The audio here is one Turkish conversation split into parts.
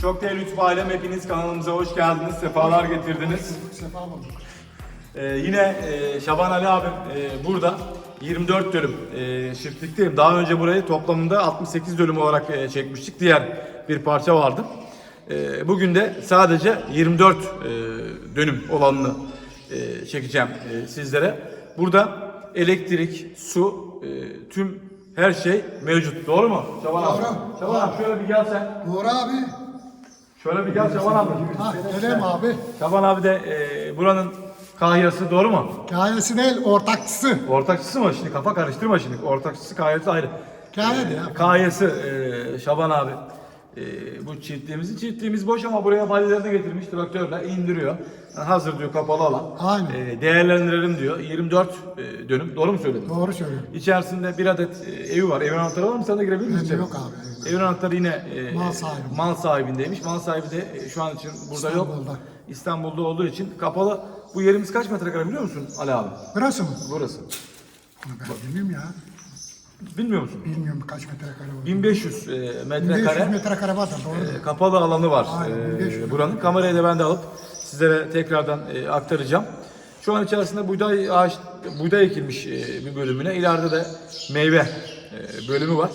Çok değerli YouTube ailem hepiniz kanalımıza hoş geldiniz. Sefalar getirdiniz. Sefa bulduk. Ee, yine e, Şaban Ali abim e, burada. 24 dönüm e, çiftlikteyim. Daha önce burayı toplamında 68 dönüm olarak e, çekmiştik. Diğer bir parça vardı. E, bugün de sadece 24 e, dönüm olanını e, çekeceğim e, sizlere. Burada elektrik, su, e, tüm her şey mevcut. Doğru mu? Şaban abi. Doğru. Şaban abi şöyle bir gel sen. Doğru abi. Şöyle bir gel Şaban abi. Ha, abi. Şaban abi de e, buranın kahyası doğru mu? Hikayesi değil, ortakçısı. Ortakçısı mı? Şimdi kafa karıştırma şimdi. Ortakçısı kahyası ayrı. Hikayedir ya. Kahyası e, Şaban abi. E, bu çiftliğimizin çiftliğimiz boş ama buraya balyalarını getirmiş traktörle indiriyor. Yani hazır diyor kapalı alan. Aynen. E, değerlendirelim diyor. 24 e, dönüm. Doğru mu söyledim? Doğru söylüyorum. İçerisinde bir adet e, evi var. Evin anahtarı var mı? Sen de girebilir misin? Yok abi, Evin anahtarı yine e, Mal sahibi. mal sahibindeymiş. Mal sahibi de e, şu an için burada yok. İstanbul'da. İstanbul'da olduğu için kapalı. Bu yerimiz kaç metrekare biliyor musun Ali abi? Burası mı? Burası. Onu ben bilmiyorum ya. Bilmiyor musun? Bilmiyorum kaç metrekare var. 1500 e, 1500 metrekare metrekare var da doğru. e, kapalı alanı var Aynen, e, 1500. buranın. Kamerayı da ben de alıp sizlere tekrardan e, aktaracağım. Şu an içerisinde buğday ağaç, buğday ekilmiş e, bir bölümüne. İleride de meyve e, bölümü var.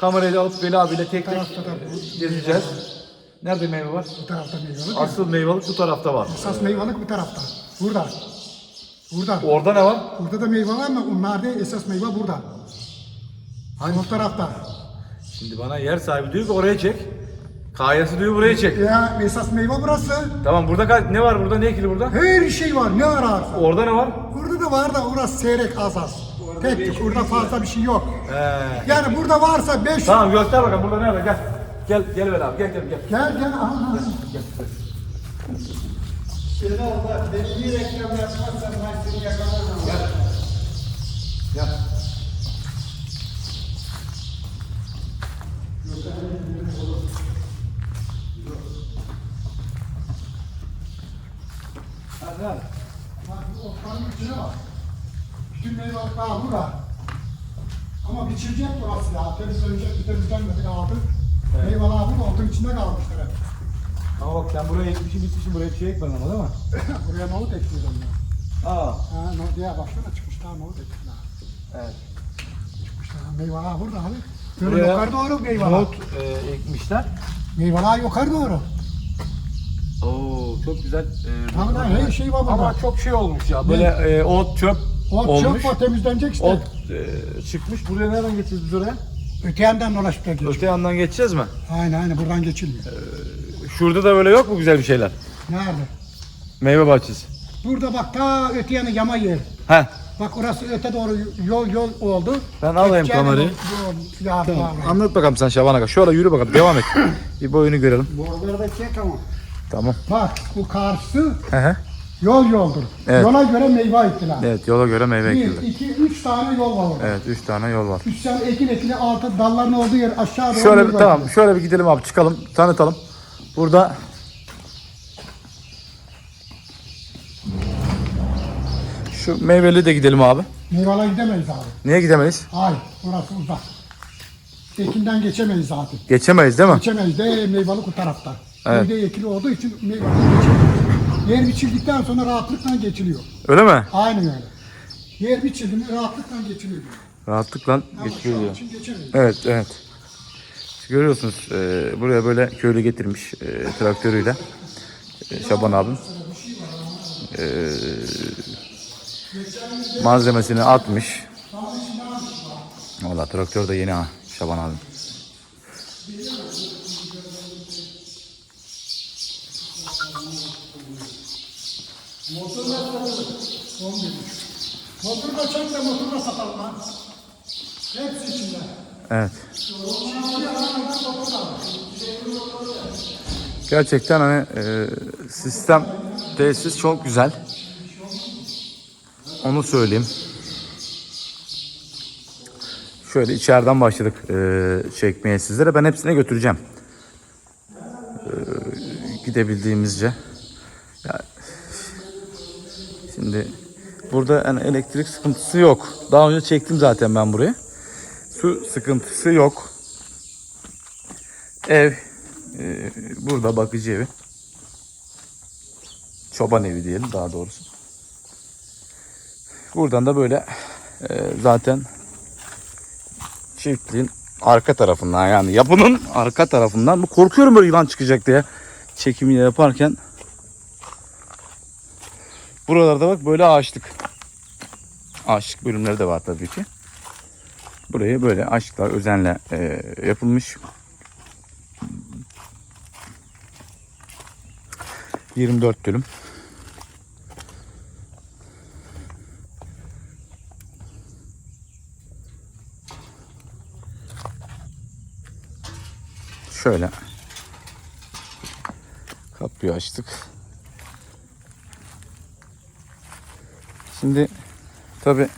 Kamerayı da alıp Veli abiyle tek tek tarafta da bu- gezeceğiz. Nerede meyve var? Bu tarafta meyvalık. ya. Asıl meyvelik bu tarafta var. Esas meyvalık bu tarafta. Burada. Burada. Orada ne var? Burada da meyve var ama onlar. Esas meyve burada. Hangi? Bu tarafta. Şimdi bana yer sahibi diyor ki oraya çek. Kayası diyor buraya çek. Ya esas meyve burası. Tamam burada ka- ne var burada? Ne ekili burada? Her şey var. Ne ararsan. Orada ne var? Burada da var da orası seyrek az az. Tük. Burada fazla bir şey yok. He. Yani burada varsa 5 Tamam göster bakalım burada nerede gel. Gel gel Veli abi gel gel gel. Gel gel aha. aha. Gel. Hadi hadi. Bak bu otların içine bak. Bütün meyvelik daha burada. Ama biçilecek ya. Temizlenecek bir temizlenmedi kaldı. Meyveler burada otun içinde kalmışlar hep. Ama bak sen buraya ekmişsin bitmişsin buraya bir şey ekmedin ama değil mi? Buraya nohut ekliyorum ben. Aa. Ha, nohut ya baksana çıkmış daha nohut ektiler. Evet. Çıkmış daha meyveler burada abi. Böyle Buraya yukarı doğru meyveler. Nohut e, ekmişler. Meyveler yukarı doğru. Oo çok güzel. E, Tamam her şey var burada. Ama çok şey olmuş ya. Böyle e, ot çöp Ot olmuş. çöp var temizlenecek işte. Ot e, çıkmış. Buraya nereden geçeceğiz biz oraya? Öte yandan dolaşıp da geçiyor. Öte yandan geçeceğiz mi? Aynen aynen buradan geçilmiyor. Şurada da böyle yok mu güzel bir şeyler? Nerede? Meyve bahçesi. Burada bak ta öte yanı yama yer. Heh. Bak orası öte doğru yol yol oldu. Ben alayım Öte yanı kamerayı. Yol, ya, Tamam. Anlat bakalım sen Şaban Aga. Şöyle yürü bakalım. Devam et. bir boyunu görelim. Buraları da çek ama. Tamam. Bak bu karşısı Hı hı. Yol yoldur. Evet. Yola göre meyve ektiler. Evet yola göre meyve Bir, ekildi. iki, üç tane yol var orada. Evet üç tane yol var. Üç tane ekin ekili altı dalların olduğu yer aşağı doğru Şöyle bir meyve tamam. ekili. Şöyle bir gidelim abi çıkalım. Tanıtalım. Burada şu meyveli de gidelim abi. Meyveler gidemeyiz abi. Niye gidemeyiz? Hayır orası uzak. Ekinden geçemeyiz zaten. Geçemeyiz değil mi? Geçemeyiz de meyvelik o tarafta. Evet. Evde ekili olduğu için meyvelik geçemeyiz. Yer biçildikten sonra rahatlıkla geçiliyor. Öyle mi? Aynen öyle. Yer biçildi mi rahatlıkla geçiliyor. Rahatlıkla geçiliyor. Evet, evet. Görüyorsunuz e, buraya böyle köylü getirmiş e, traktörüyle e, Şaban abim. E, malzemesini atmış. Valla traktör de yeni ha Şaban abim. Motoru da çek de motoru da satalım lan. Hepsi içinde. Evet. Gerçekten hani e, sistem tesis çok güzel. Onu söyleyeyim. Şöyle içeriden başladık e, çekmeye sizlere. Ben hepsine götüreceğim. E, gidebildiğimizce. Ya, şimdi burada yani elektrik sıkıntısı yok. Daha önce çektim zaten ben burayı. Su sıkıntısı yok. Ev Ee, burada bakıcı evi. Çoban evi diyelim daha doğrusu. Buradan da böyle e, zaten çiftliğin arka tarafından yani yapının arka tarafından korkuyorum böyle yılan çıkacak diye çekimini yaparken buralarda bak böyle ağaçlık ağaçlık bölümleri de var tabii ki. Burayı böyle aşklar özenle e, yapılmış. 24 dönüm. Şöyle kapıyı açtık. Şimdi tabi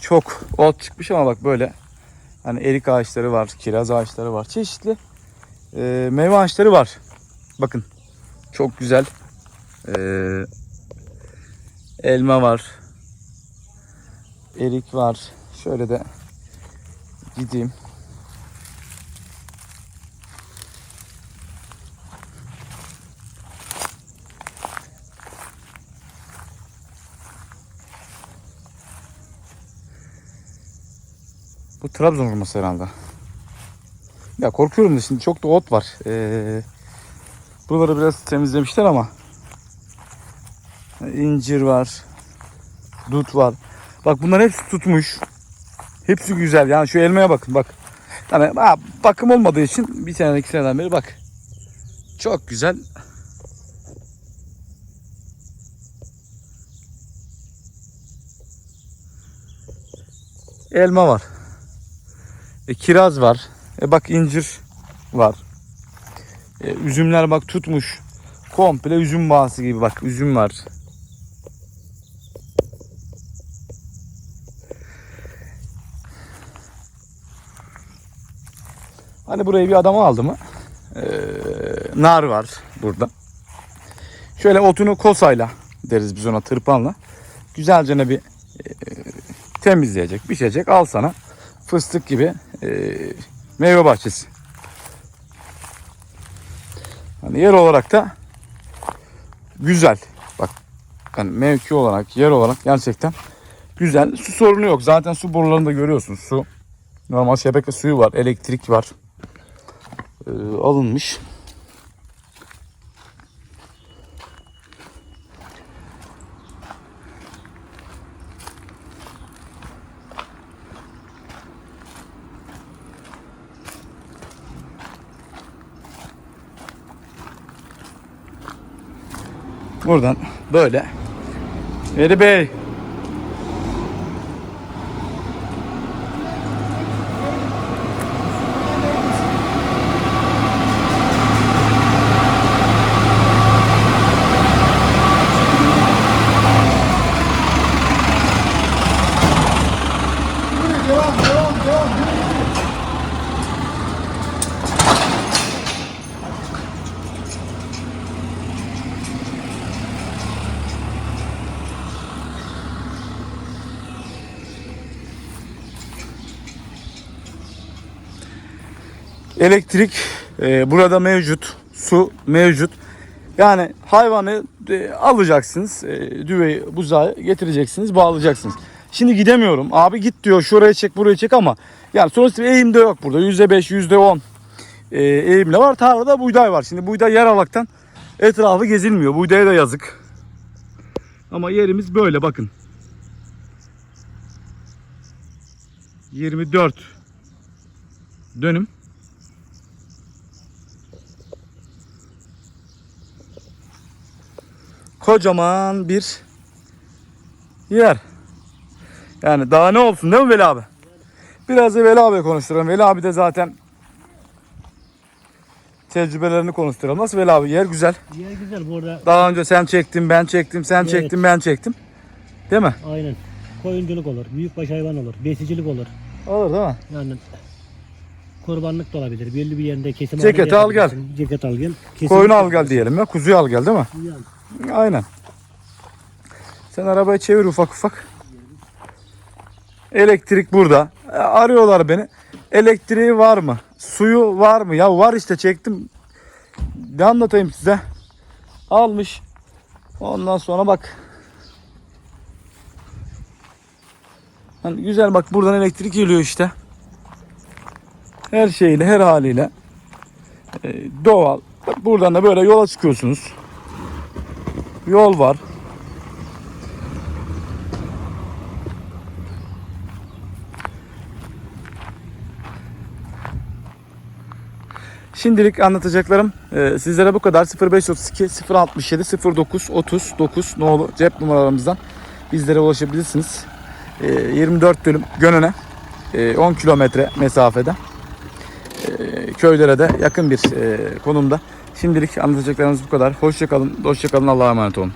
çok ot çıkmış ama bak böyle hani erik ağaçları var, kiraz ağaçları var, çeşitli eee, meyve ağaçları var. Bakın çok güzel eee, elma var, erik var. Şöyle de gideyim. Trabzon hurması herhalde. Ya korkuyorum da şimdi çok da ot var. Ee, buraları biraz temizlemişler ama incir var. Dut var. Bak bunlar hepsi tutmuş. Hepsi güzel. Yani şu elmaya bakın bak. Yani bakım olmadığı için bir sene iki seneden beri bak. Çok güzel. Elma var. E, kiraz var. E, bak incir var. E, üzümler bak tutmuş. Komple üzüm bağısı gibi bak üzüm var. Hani burayı bir adama aldı mı? e, nar var burada. Şöyle otunu kosayla deriz biz ona tırpanla. Güzelce ne bir e, temizleyecek, biçecek. Al sana fıstık gibi e, meyve bahçesi. Hani yer olarak da güzel. Bak hani mevki olarak, yer olarak gerçekten güzel. Su sorunu yok. Zaten su borularını da görüyorsunuz. Su normal şebeke suyu var, elektrik var. E, alınmış. Buradan böyle. Veri Bey. Yürü devam devam devam. Yürü, yürü. Elektrik e, burada mevcut. Su mevcut. Yani hayvanı e, alacaksınız. E, düveyi buzağı getireceksiniz. Bağlayacaksınız. Şimdi gidemiyorum. Abi git diyor şuraya çek buraya çek ama yani sonuçta eğim de yok burada. %5 %10 e, eğimle var. Tarlada buğday var. Şimdi buğday yer alaktan etrafı gezilmiyor. Buğdaya da yazık. Ama yerimiz böyle bakın. 24 dönüm. Kocaman bir yer. Yani daha ne olsun değil mi Veli abi? Biraz da Veli abi konuşturalım. Veli abi de zaten tecrübelerini konuşturalım. Nasıl Veli abi? Yer güzel. Yer güzel burada. Daha önce sen çektin, ben çektim, sen Evet. çektin, ben çektim. Değil mi? Aynen. Koyunculuk olur, büyükbaş hayvan olur, besicilik olur. Olur değil mi? Yani kurbanlık da olabilir. Belli bir yerinde kesim Ceketi al gel. Ceket al gel. Kesim Koyunu al gel diyelim ya. Kuzuyu al gel değil mi? Yani Aynen. Sen arabayı çevir ufak ufak. Elektrik burada. E, Arıyorlar beni. Elektriği var mı? Suyu var mı? Ya var işte çektim. Ne anlatayım size? Almış. Ondan sonra bak. Hani güzel bak buradan elektrik geliyor işte. Her şeyle her haliyle. Ee, doğal. Buradan da böyle yola çıkıyorsunuz. Yol var. Şimdilik anlatacaklarım e, sizlere bu kadar. 0532 067 09 39 nolu cep numaralarımızdan bizlere ulaşabilirsiniz. E, 24 dönüm Gönen'e e, 10 kilometre mesafede e, köylere de yakın bir e, konumda. Şimdilik anlatacaklarımız bu kadar. Hoşçakalın, hoşçakalın. Allah'a emanet olun.